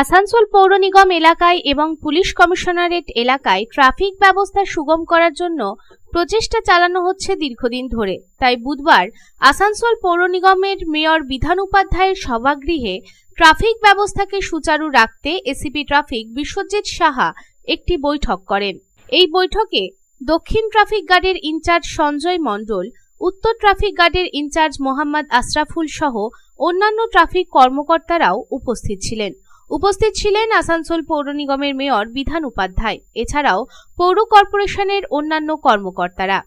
আসানসোল পৌর নিগম এলাকায় এবং পুলিশ কমিশনারেট এলাকায় ট্রাফিক ব্যবস্থা সুগম করার জন্য প্রচেষ্টা চালানো হচ্ছে দীর্ঘদিন ধরে। তাই বুধবার আসানসোল পৌর নিগমের মেয়র বিধান উপাধ্যায়ের সভাগৃহে ট্রাফিক ব্যবস্থাকে সুচারু রাখতে এসিপি ট্রাফিক বিশ্বজিৎ সাহা একটি বৈঠক করেন। এই বৈঠকে দক্ষিণ ট্রাফিক গার্ডের ইনচার্জ সঞ্জয় মণ্ডল, উত্তর ট্রাফিক গার্ডের ইনচার্জ মোহাম্মদ আশরাফুল সহ অন্যান্য ট্রাফিক কর্মকর্তারাও উপস্থিত ছিলেন। উপস্থিত ছিলেন আসানসোল পৌর নিগমের মেয়র বিধান উপাধ্যায়, এছাড়াও পৌর কর্পোরেশনের অন্যান্য কর্মকর্তারা।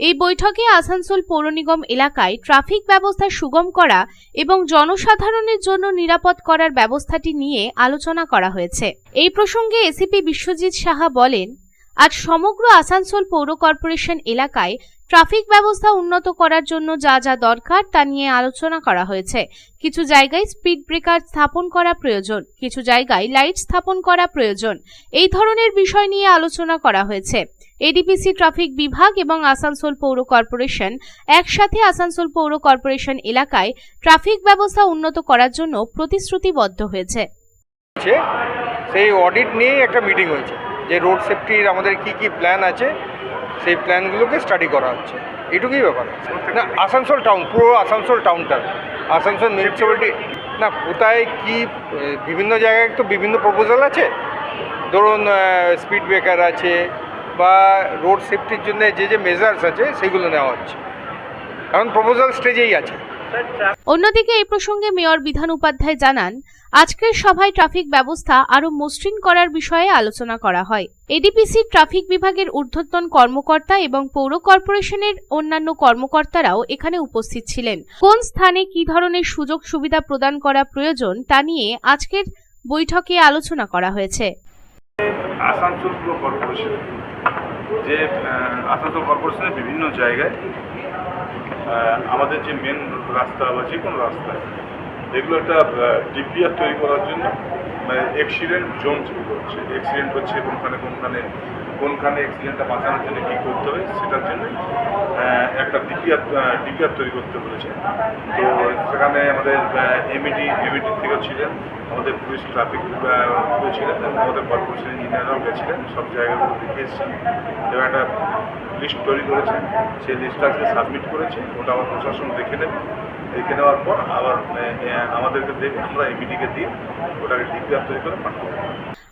এই বৈঠকে আসানসোল পৌর নিগম এলাকায় ট্রাফিক ব্যবস্থা সুগম করা এবং জনসাধারণের জন্য নিরাপদ করার ব্যবস্থাটি নিয়ে আলোচনা করা হয়েছে। এই প্রসঙ্গে এসিপি বিশ্বজিৎ সাহা বলেন, আজ সমগ্র আসানসোল পৌর কর্পোরেশন এলাকায় ট্রাফিক ব্যবস্থা উন্নত করার জন্য যা যা দরকার তা নিয়ে আলোচনা করা হয়েছে। কিছু জায়গায় স্পিড ব্রেকার স্থাপন করা প্রয়োজন, কিছু জায়গায় লাইট স্থাপন করা প্রয়োজন। এই ধরনের বিষয় নিয়ে আলোচনা করা হয়েছে। এডিপিসি ট্রাফিক বিভাগ এবং আসানসোল পৌর কর্পোরেশন একসাথে আসানসোল পৌর কর্পোরেশন এলাকায় ট্রাফিক ব্যবস্থা উন্নত করার জন্য প্রতিশ্রুতিবদ্ধ হয়েছে। সেই অডিট নিয়েই একটা মিটিং হয়েছে, যে রোড সেফটির আমাদের কি কি প্ল্যান আছে সেই প্ল্যানগুলোকে স্টাডি করা হচ্ছে। এটুকুই ব্যাপার। না, আসানসোল টাউন পুরো আসানসোল টাউনটা আসানসোল মিউনিসিপ্যালিটি না, কোথায় কি, বিভিন্ন জায়গায় তো বিভিন্ন প্রপোজাল আছে। ধরুন স্পিড ব্রেকার আছে বা রোড সেফটির জন্য যে যে মেজার্স আছে সেগুলো নেওয়া হচ্ছে। এখন প্রপোজাল স্টেজেই আছে। অন্যদিকে এই প্রসঙ্গে মেয়র বিধান উপাধ্যায় জানান, আজকের সভায় ট্রাফিক ব্যবস্থা আরও মসৃণ করার বিষয়ে আলোচনা করা হয়। এডিপিসি ট্রাফিক বিভাগের ঊর্ধ্বতন কর্মকর্তা এবং পৌর কর্পোরেশনের অন্যান্য কর্মকর্তারাও এখানে উপস্থিত ছিলেন। কোন স্থানে কি ধরনের সুযোগ সুবিধা প্রদান করা প্রয়োজন তা নিয়ে আজকের বৈঠকে আলোচনা করা হয়েছে। আসানসোল যে আসানসোল কর্পোরেশনের বিভিন্ন জায়গায় আমাদের যে মেন রাস্তা বা যে কোনো রাস্তায় এগুলো একটা ডিপিআর তৈরি করার জন্য অ্যাক্সিডেন্ট জোন তৈরি করছে অ্যাক্সিডেন্ট হচ্ছে কোনখানে কোনখানে কোনখানে অ্যাক্সিডেন্টটা বাঁচানোর জন্য কী করতে হবে সেটার জন্য একটা ডিপিআর ডিপিআর তৈরি করতে বলেছে। তো সেখানে আমাদের এমইডি এমইডি থেকেও ছিলেন, আমাদের পুলিশ ট্রাফিক ছিলেন আমাদের কর্পোরেশন ইঞ্জিনিয়াররাও গেছিলেন, সব জায়গাগুলো দেখে এসেছেন এবং একটা লিস্ট তৈরি করেছেন সেই লিস্টটা আজকে সাবমিট করেছে, ওটা আমার প্রশাসন দেখে নেবে। দেখে নেওয়ার পর আবার আমাদেরকে দেবে আমরা এমইডিকে দিয়ে ওটাকে ডিপিআর তৈরি করে পাঠাবো।